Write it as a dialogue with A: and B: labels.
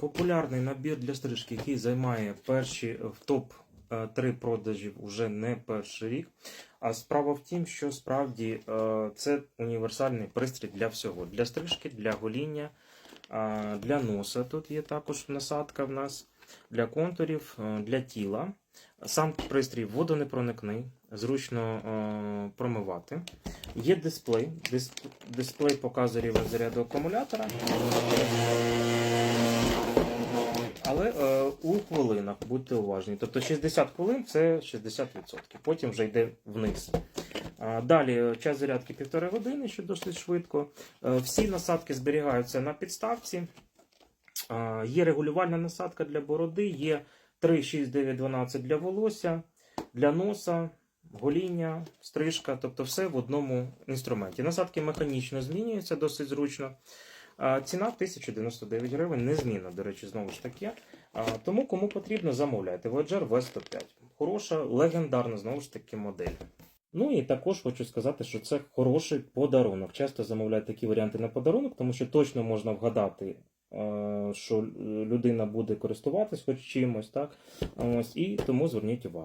A: Популярний набір для стрижки, який займає перші е, в топ 3 продажів уже не перший рік. А справа в тім, що справді е, це універсальний пристрій для всього: для стрижки, для гоління, для носа. Тут є також насадка в нас, для контурів, е, для тіла. Сам пристрій водонепроникний, зручно е, промивати. Є дисплей. Дис- Дисплей показує рівень заряду акумулятора. Але е, у хвилинах будьте уважні. Тобто 60 хвилин це 60%. Потім вже йде вниз. А, Далі е, час зарядки півтори години, що досить швидко. Е, Всі насадки зберігаються на підставці. Є регулювальна насадка для бороди, є 3, 6, 9, 12 для волосся, для носа, гоління, стрижка, тобто все в одному інструменті. Насадки механічно змінюються досить зручно. Ціна 1099 гривень, незмінна, до речі, знову ж таки. Тому кому потрібно, замовляйте. Voyager V105. Хороша, легендарна, знову ж таки, модель. Ну і також хочу сказати, що це хороший подарунок. Часто замовляють такі варіанти на подарунок, тому що точно можна вгадати, е, що людина буде користуватись хоч чимось, так? Ось, і тому зверніть увагу.